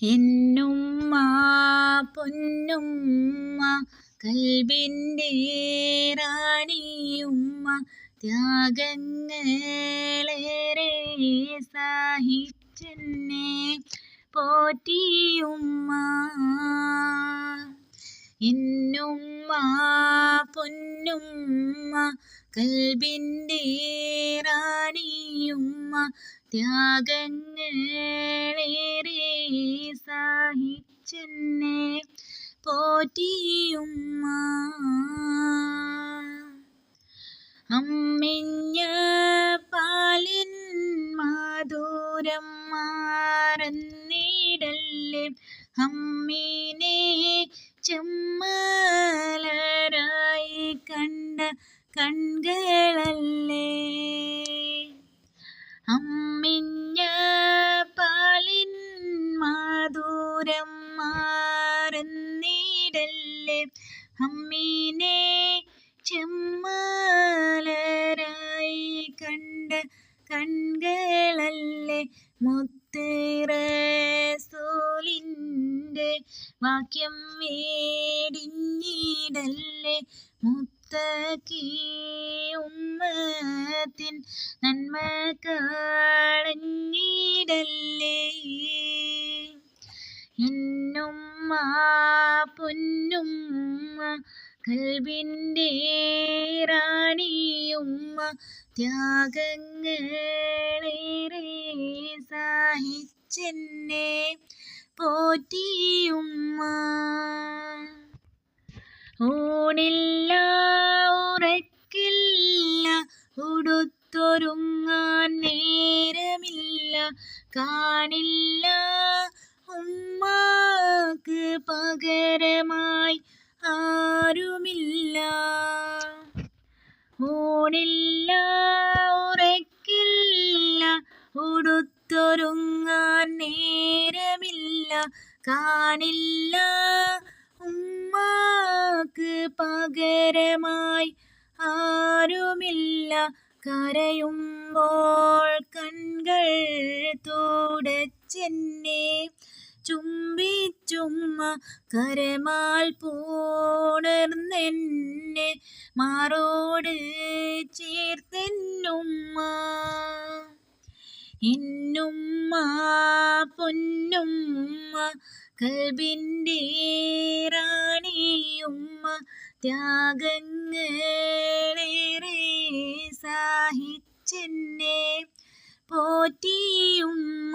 എന്നുമ്മ പൊന്നുമ്മ കൽബിന്റെ റാണിയുമ്മ ത്യാഗങ്ങളേറെ സാഹിച്ചെന്നെ പോറ്റിയുമ്മ. എന്നുമ്മ പൊന്നുമ്മ കൽബിന്റെ റാണിയുമ്മ ത്യാഗങ്ങളേറെ സഹിച്ചെന്നെ പോറ്റിയുമ്മ. അമ്മിഞ്ഞ പാലിൻ മാധുരം മാറന്നിടല്ലേ. അമ്മീനെ ചെമ്മലരായി കണ്ട കൺകളല്ലേ. അമ്മിഞ്ഞ മാറുന്നിടല്ലേ അമ്മീനെ ചെമ്മാലരായി കണ്ട കൺകളല്ലേ? മുത്തേറസോലിന്റെ വാക്യം വേടിഞ്ഞിടല്ലേ മുത്തക്കീ ഉമ്മത്തിൻ നന്മ ഇന്നും എന്നുമ്മ കൽബിന്റെ റാണിയുമ്മ ത്യാഗങ്ങളേറെ സാഹിച്ചെന്നെ പോറ്റിയുമ്മ. ഊണില്ല ഉറക്കില്ല ഉടുത്തൊരുങ്ങാൻ നേരമില്ല കാണില്ല ഉമ്മാക്ക് പകരമായി ഊണില്ല ഉറക്കില്ല ഉടുത്തൊരുങ്ങാൻ നേരമില്ല കാണില്ല ഉമ്മാക്ക് പകരമായി ആരുമില്ല. കരയുമ്പോൾ കൺകൾ തുടച്ചെന്നെ ചുംബിച്ചുമ്മ കരമാൽ പൂണർന്നെന്നെ മാറോട് ചേർത്തെന്നുമ്മ എന്നുമ്മ പൊന്നുമ്മ കൽബിന്റെ റാണിയുമ്മ ത്യാഗങ്ങളേറെ സാഹിച്ചെന്നെ പോറ്റിയുമ്മ.